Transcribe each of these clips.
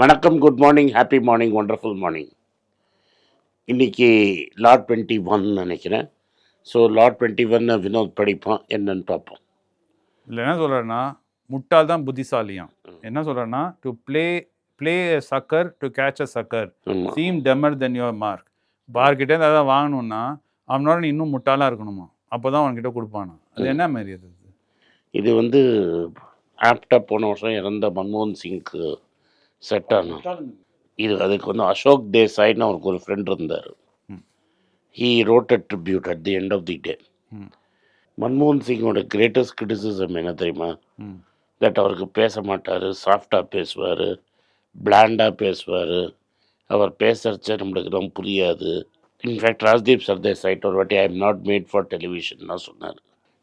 வணக்கம் good morning happy morning wonderful morning இன்னைக்கு lot twenty one நினைக்கிறேன். ஸோ லாட் டுவெண்ட்டி ஒன்னை வினோத் படிப்பான். என்னன்னு பார்ப்போம். இல்லை என்ன சொல்கிறேன்னா முட்டாள் தான் புத்திசாலியாம். என்ன சொல்கிறேன்னா to play play sucker to catch a sucker seem dumber than your mark பார்க்கிட்டே அதை வாங்கணும்னா அவனோட நீ இன்னும் முட்டாளாக இருக்கணுமா? அப்போ தான் அவன்கிட்ட கொடுப்பானா? அது என்ன மாதிரி அது? இது வந்து ஆப்டாக போன வருஷம் இறந்த மன்மோகன் சிங்க்கு செட் ஆனான் இது அதுக்கு வந்து அசோக் தேசாய்னு அவருக்கு ஒரு ஃப்ரெண்ட் இருந்தார். He wrote a tribute at the end of the day. மன்மோகன் சிங்கோட கிரேட்டஸ்ட் கிரிட்டிசிசம் என்ன தெரியுமா? தட் அவருக்கு பேச மாட்டார் சாஃப்டாக பேசுவார் பிளாண்டாக பேசுவார். அவர் பேசுகிறச்ச நம்மளுக்கு ரொம்ப புரியாது. இன்ஃபேக்ட் ராஜ்தீப் சர்தேசாய்ட்டு ஒரு வாட்டி I am not made for television தான் சொன்னார்.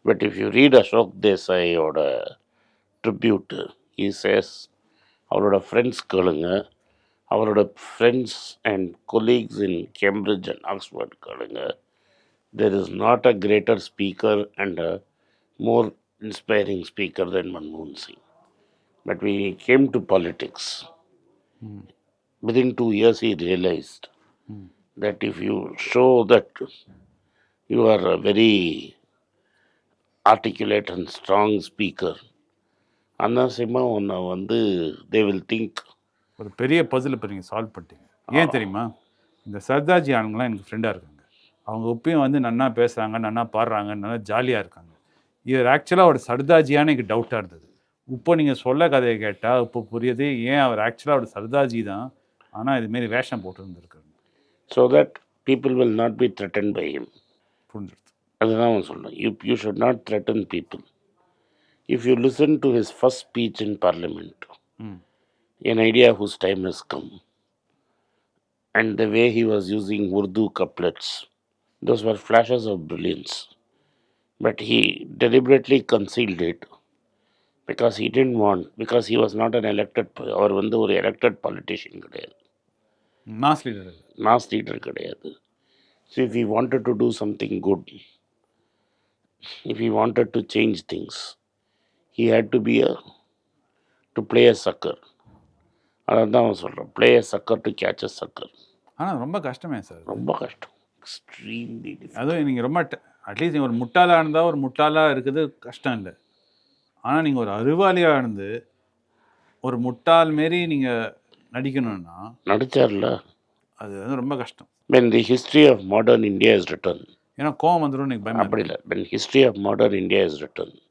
But if you read Ashok தேசாயோட tribute he says அவரோட ஃப்ரெண்ட்ஸ் கேளுங்க அவரோட friends and colleagues in Cambridge and Oxford கேளுங்க there is not a greater speaker and a more inspiring speaker than Manmohan Singh. But when he came to politics, Hmm. within two years he realized Hmm. that if you show that you are a very articulate and strong speaker, அன்னாசிமா உன்னை வந்து they will think ஒரு பெரிய பசில் இப்போ நீங்கள் solve பண்ணிட்டீங்க. ஏன் தெரியுமா? இந்த சர்தார்ஜி ஆளுங்களாம் எனக்கு ஃப்ரெண்டாக இருக்காங்க. அவங்க இப்பயும் வந்து நன்னா பேசுகிறாங்க நன்னா பாடுறாங்க நல்லா ஜாலியாக இருக்காங்க. இவர் ஆக்சுவலாக அவர் சர்தார்ஜியான்னு எனக்கு டவுட்டாக இருந்தது. இப்போ நீங்கள் சொல்ல கதையை கேட்டால் இப்போ புரியுது. ஏன் அவர் ஆக்சுவலாக அவர் சர்தார்ஜி தான்? ஆனால் இதுமாரி வேஷம் போட்டுருந்துருக்காரு. So that people will not be threaten by him புரிஞ்சிருது அதுதான் அவன் சொல்கிறான் you you should not threaten people if you listen to his first speech in parliament, mm. an idea whose time has come, and the way he was using Urdu couplets, those were flashes of brilliance. But he deliberately concealed it because he didn't want, because he was not an elected or one or elected politician. Mass leader. Mass leader. So if he wanted to do something good, if he wanted to change things, he had to be a, to play a sucker. அதான் தான் அவன் சொல்கிறான் play a sucker to catch a sucker. ஆனால் ரொம்ப கஷ்டமே sir ரொம்ப கஷ்டம். Extremely அதுவும் நீங்கள் ரொம்ப அட்லீஸ்ட் நீங்கள் ஒரு முட்டாளாக இருந்தால் ஒரு முட்டாளாக இருக்குது கஷ்டம் இல்லை. ஆனால் நீங்கள் ஒரு அறிவாளியாக இருந்து ஒரு முட்டாள் மாரி நீங்கள் நடிக்கணும்னா நடிச்சார்ல? அது வந்து ரொம்ப கஷ்டம். When the history of modern India is written. ஏன்னா கோவம் வந்துடும் பயமா அப்படி இல்லை. When history of modern India is written. ம்.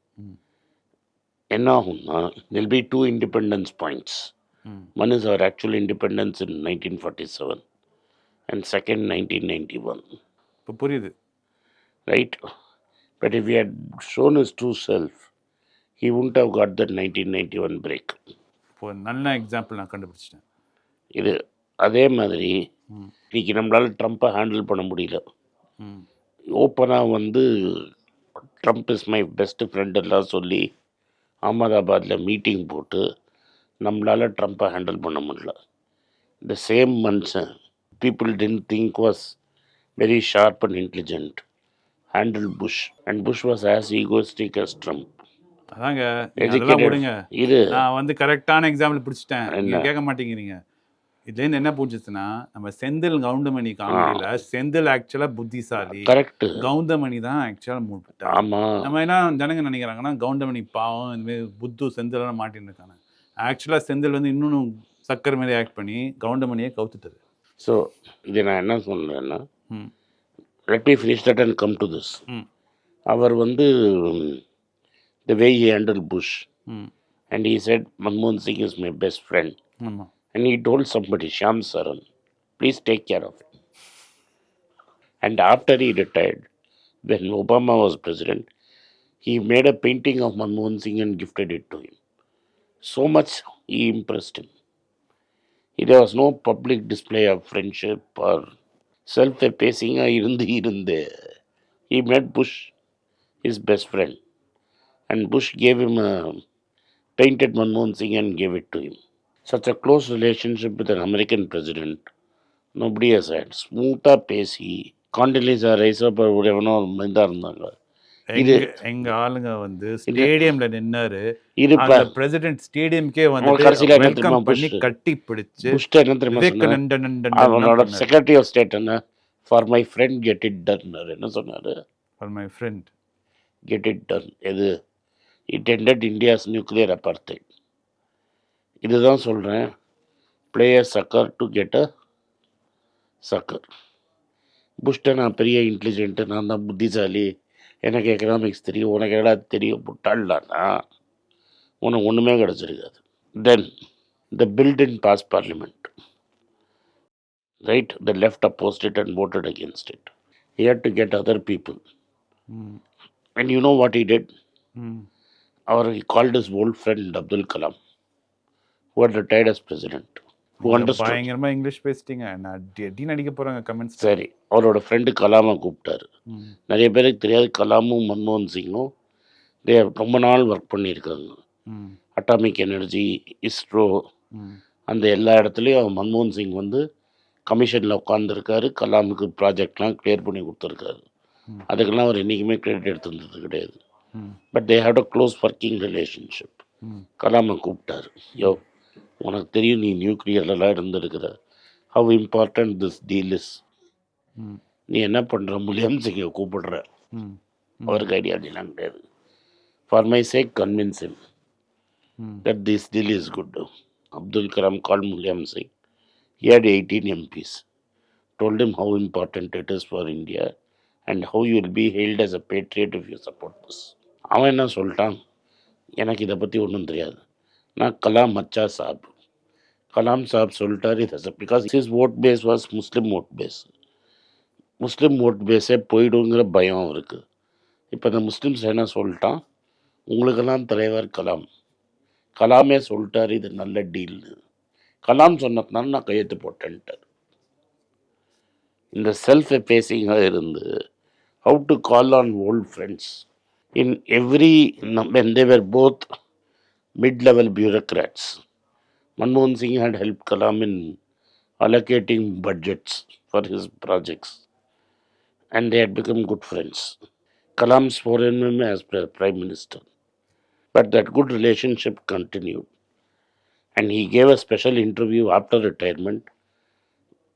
என்ன ஆகும்னா there'll be two independence points ம் one is our actual independence in 1947 and second 1991 இப்போ புரியுது right but if he had shown his true self he wouldn't have got that 1991 break இப்போ நல்ல example நான் கண்டுபிடிச்சிட்டேன் இது அதே மாதிரி இன்னைக்கு நம்மளால ட்ரம்ப்பை ஹேண்டில் பண்ண முடியல ஓப்பனாக வந்து Trump is my best friend எல்லாம் சொல்லி அகமதாபாத்தில் மீட்டிங் போட்டு நம்மளால் ட்ரம்ப்பை ஹேண்டில் பண்ண முடியல. த சேம் மனுஷன் people tend think was very sharp and intelligent handle Bush and Bush was as egoistic as Trump அதாங்க இது நான் வந்து கரெக்டான எக்ஸாம்பிள் பிடிச்சிட்டேன். கேட்க மாட்டேங்கிறீங்க. இதுலேருந்து என்ன புரிஞ்சுச்சுன்னா நம்ம செந்தில் கவுண்டமணி காமெடியில செந்தில் ஆக்சுவலா புத்திசாலி கரெக்டு கவுண்டமணி தான் ஆக்சுவலா முட்டா நம்ம என்ன ஜனங்க நினைக்கிறாங்கன்னா கவுண்டமணி பாவம் இதுமாரி புத்து செந்திலாம் மாட்டின்னு இருக்காங்க. ஆக்சுவலாக செந்தில் வந்து இன்னொன்று சக்கர் மாதிரி ஆக்ட் பண்ணி கவுண்டமணியை கவுத்துட்டாரு. ஸோ இது நான் என்ன சொல்கிறேன்னா ம். Let me finish that and come to this hmm. அவர் வந்து the way he handle Bush hmm. And he said Manmohan Singh is my best friend. ஆமாம் and he told somebody, Shyam Saran, please take care of him. And after he retired, when Obama was president, he made a painting of Manmohan Singh and gifted it to him. So much he impressed him. There was no public display of friendship or self effacing. Ah, he met Bush, his best friend, and Bush gave him a painted Manmohan Singh and gave it to him. Such a close relationship with an American president, nobody has had. ஸ்மூத்தாக பேசி காண்டிலிசா rice அப்புறம் ஒரு எவனோ இதாக இருந்தாங்க. இது எங்க ஆளுங்க வந்து ஸ்டேடியம்ல நின்னாரு. இருப்ப. அந்த பிரசிடென்ட் ஸ்டேடியம்க்கே வந்து கடைசியில வெல்கம் பண்ணி? கட்டி பிடிச்சு புஷ்ட என்ன தெரியுமா அவனோட செக்ரட்டரி ஆஃப் ஸ்டேட் என்ன? For my friend get it டன்னாரு என்ன சொன்னாரு? For my friend get it done எது? It ended India's nuclear apartheid. இதுதான் சொல்கிறேன் பிளேயர் சக்கர் டு கெட் அ சக்கர் புஷ்ட நான் பெரிய இன்டெலிஜென்ட்டு நான் தான் புத்திசாலி. எனக்கு எக்கனாமிக்ஸ் தெரியும். உனக்கு என்னடா தெரியும்? புட்டாள்டானா உனக்கு ஒன்றுமே கிடச்சிருக்காது. Then the build in pass parliament right the left and voted against it. He had to get other people. And you know what he did? Or he called his old friend Abdul Kalam, who as president, who understood. பயங்கரமா English பேசிட்டீங்க. நான் அடின்னு அடிக்க போறாங்க comments சரி அவரோட friend கலாமை கூப்பிட்டாரு. நிறைய பேருக்கு தெரியாது கலாமும் மன்மோகன் சிங்கும் they have ரொம்ப நாள் ஒர்க் பண்ணியிருக்காங்க. அட்டாமிக் எனர்ஜி இஸ்ரோ அந்த எல்லா இடத்துலையும் மன்மோகன் சிங் வந்து கமிஷனில் உட்காந்துருக்காரு கலாமுக்கு ப்ராஜெக்ட்லாம் கிளியர் பண்ணி கொடுத்துருக்காரு. அதுக்கெல்லாம் அவர் என்றைக்குமே கிரெடிட் எடுத்துருந்தது கிடையாது. But they had a close working relationship கலாமை கூப்பிட்டாரு. யோ உனக்கு தெரியும் நீ நியூக்ளியர்லலாம் இருந்திருக்கிற how important this deal is நீ என்ன பண்ணுற முலியம் சிங்கை கூப்பிடுற அவருக்கு ஐடியா அப்படிலாம் கிடையாது for my sake convince him that this deal is good. Abdul Kalam called Mulayam Singh. He had 18 MPs. Told him how important it is for India and how you will be hailed as a patriot if you support this. அவன் என்ன சொல்லிட்டான் எனக்கு இதை பற்றி ஒன்றும் தெரியாது நான் கலாம் மச்சா சாப் கலாம் சாப் சொல்லிட்டார் இதை because is vote base was Muslim vote base Muslim vote பேஸே போயிடுங்கிற பயம் அவருக்கு இப்போ இந்த முஸ்லீம்ஸ் என்ன சொல்லிட்டான் உங்களுக்கெல்லாம் தலைவர் கலாம் கலாமே சொல்லிட்டார் இது நல்ல டீல்னு கலாம் சொன்னதுனால நான் கையெழுத்து போட்டேன்ட்டார் இந்த செல்ஃப் எஃபேஸிங்காக இருந்து how to call on old friends in every when they were both both mid-level bureaucrats Manmohan Singh had helped Kalam in allocating budgets for his projects and they had become good friends. Kalam's foreign him as Prime Minister. But that good relationship continued. And he gave a special interview after retirement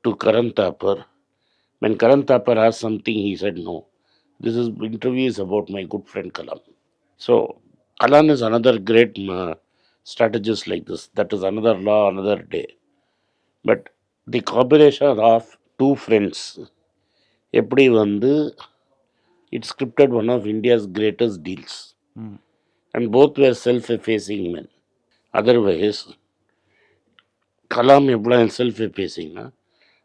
to Karan Thapar. When Karan Thapar asked something, he said, No, this is interview is about my good friend Kalam. So, Kalam is another great uh, strategist like this. That is another law, another day. But the combination of two friends, எப்படி வந்து it scripted one of India's greatest deals. and both were self-effacing men. Otherwise, Kalam எவ்வளோ self-effacingனா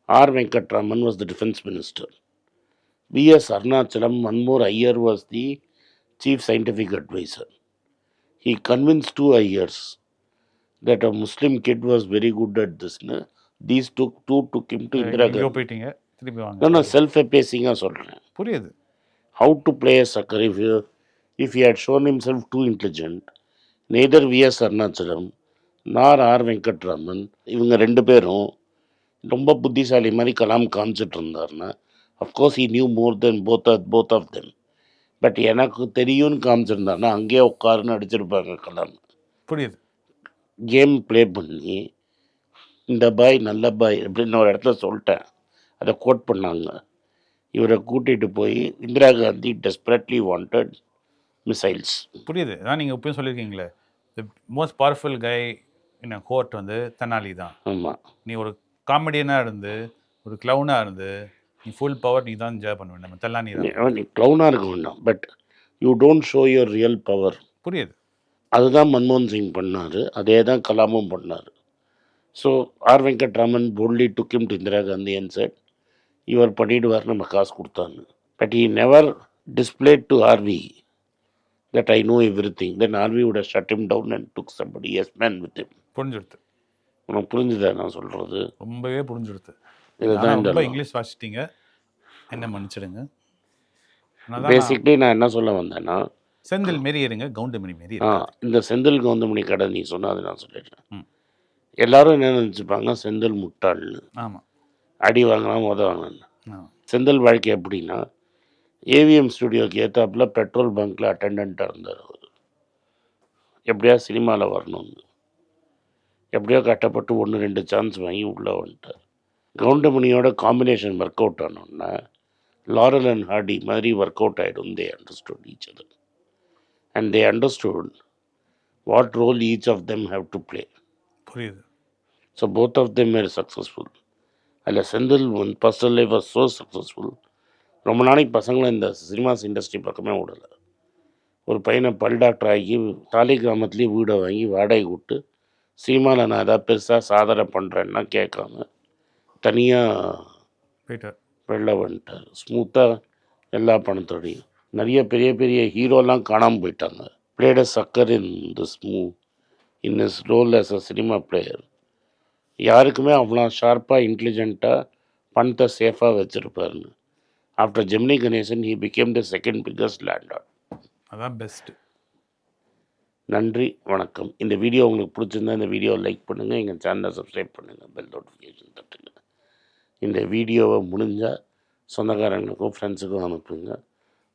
R Venkataraman was the defense minister. B.S. Arnachalam, one more Iyer was the chief scientific advisor. He convinced two Iyers that a Muslim kid was very good at this. No? These took two took him to Indira Gandhi. போயிட்டீங்க திருப்பி No, வாங்க no, self-effacingகாக சொல்கிறேன் புரியுது how to play a sucker if you, if he had shown himself too intelligent neither V S Arunachalam nor R Venkataraman இவங்க ரெண்டு பேரும் ரொம்ப புத்திசாலி மாதிரி கலாம் காமிச்சிட்டு இருந்தாருன்னா of course he knew more than both of both of them but எனக்கு தெரியும்னு காமிச்சிருந்தாருன்னா அங்கேயே உட்காருன்னு அடிச்சிருப்பாங்க கலாம் புரியுது. கேம் ப்ளே பண்ணி இந்த பாய் நல்ல பாய் அப்படின்னு ஒரு இடத்துல சொல்லிட்டேன். அதை கோட் பண்ணாங்க. இவரை கூட்டிகிட்டு போய் Indira Gandhi desperately wanted missiles புரியுது. அதான் நீங்கள் இப்பயும் சொல்லியிருக்கீங்களே. The most powerful guy in court வந்து தெனாலி தான் ஆமாம் நீ ஒரு காமெடியனாக இருந்து ஒரு க்ளவுனாக இருந்து நீ ஃபுல் பவர் நீ தான் என்ஜாய் பண்ணுவேன் நம்ம தெல்லாம் நீ தான். நீ க்ளவுனாக இருக்க வேண்டாம் but you don't show your real power புரியுது. அதுதான் மன்மோகன் சிங் பண்ணார் அதே தான் கலாமும் பண்ணார். So R Venkataraman boldly took him to Indira Gandhi and said இவர் பண்ணிடுவார் நம்ம காசு கொடுத்தான்னு. But he never displayed to RV that I know everything. Then RV would have shut him down and took somebody, yes, man with him. புரிஞ்சுடுது உனக்கு புரிஞ்சுதா நான் சொல்கிறது ரொம்பவே புரிஞ்சுடுது இதுதான் ரொம்ப இங்கிலீஷ் வாசிட்டீங்க என்ன மன்னிச்சிடுங்க. பேசிக்லி நான் என்ன சொல்ல வந்தேன்னா செந்தில் மாரி இருங்க கவுண்டமணி மாரி இந்த செந்தில் கவுந்தமணி கடை நீ சொன்ன அதை நான் சொல்லிடுறேன். எல்லாரும் என்ன நினச்சிப்பாங்க? செந்தில் முட்டாள்னு. ஆமாம் அடி வாங்கலாம் உத வாங்கலாம் செந்தில் வாழ்க்கை எப்படின்னா ஏவிஎம் ஸ்டுடியோக்கு ஏற்றாப்புல பெட்ரோல் பங்க்கில் அட்டெண்டண்ட்டாக இருந்தார் அவர். எப்படியா சினிமாவில் வரணும்னு. எப்படியோ கட்டப்பட்டு ஒன்று ரெண்டு சான்ஸ் வாங்கி உள்ளே வந்துட்டார். கவுண்டமணியோட காம்பினேஷன் ஒர்க் அவுட் ஆனோன்னா லாரல் அண்ட் ஹார்டி மாதிரி ஒர்க் அவுட் ஆகிடும் they understood each other and they understood what role each of them have to play புரியுது. So both of them are successful அதில் Senthil own personal life was so successful ரொம்ப நாளைக்கு பசங்களை இந்த cinemas industry பக்கமே விடலை. ஒரு பையனை பல் டாக்டர் ஆகி தாலி கிராமத்துலேயே வீடை வாங்கி வாடகை விட்டு சினிமாவில் நான் ஏதாவது பெருசாக சாதனை பண்ணுறேன்னா கேட்காம தனியாக போயிட்டார். வெளில வந்துட்டார். ஸ்மூத்தாக எல்லா பணத்தோடையும் நிறைய பெரிய பெரிய ஹீரோலாம் காணாமல் போயிட்டாங்க. Played a sucker in this மூ in is role as a cinema player யாருக்குமே அவ்வளோ ஷார்ப்பாக இன்டெலிஜென்ட்டாக பணத்தை சேஃபாக வச்சுருப்பாருன்னு. After Gemini Ganesan he became the second biggest lender அதான் பெஸ்ட்டு நன்றி வணக்கம். இந்த வீடியோ உங்களுக்கு பிடிச்சிருந்தா இந்த வீடியோவை லைக் பண்ணுங்கள் எங்கள் சேனலை சப்ஸ்கிரைப் பண்ணுங்கள் பெல் நோட்டிஃபிகேஷன் தட்டுங்க. இந்த வீடியோவை முடிஞ்சால் சொந்தக்காரங்களுக்கும் ஃப்ரெண்ட்ஸுக்கும் அனுப்புங்க.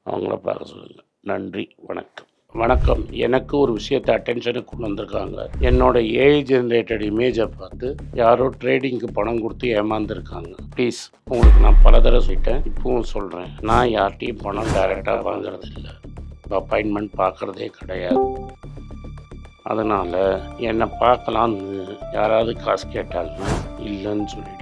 அவங்கள பார்க்க சொல்லுங்கள் நன்றி வணக்கம். வணக்கம். எனக்கு ஒரு விஷயத்தை அட்டென்ஷனுக்கு கொண்டு வந்திருக்காங்க. என்னோட ஏஐ ஜென்ரேட்டட் இமேஜை பார்த்து யாரோ ட்ரேடிங்க்கு பணம் கொடுத்து ஏமாந்துருக்காங்க. ப்ளீஸ் உங்களுக்கு நான் பல தடவை சொல்லிட்டேன். இப்பவும் சொல்கிறேன் நான் யார்கிட்டையும் பணம் டைரெக்டாக வாங்குறது இல்லை. அப்பாயின்மெண்ட் பார்க்குறதே கிடையாது. அதனால் என்னை பார்க்கலான்னு யாராவது காசு கேட்டாங்கன்னா இல்லைன்னு சொல்லிட்டு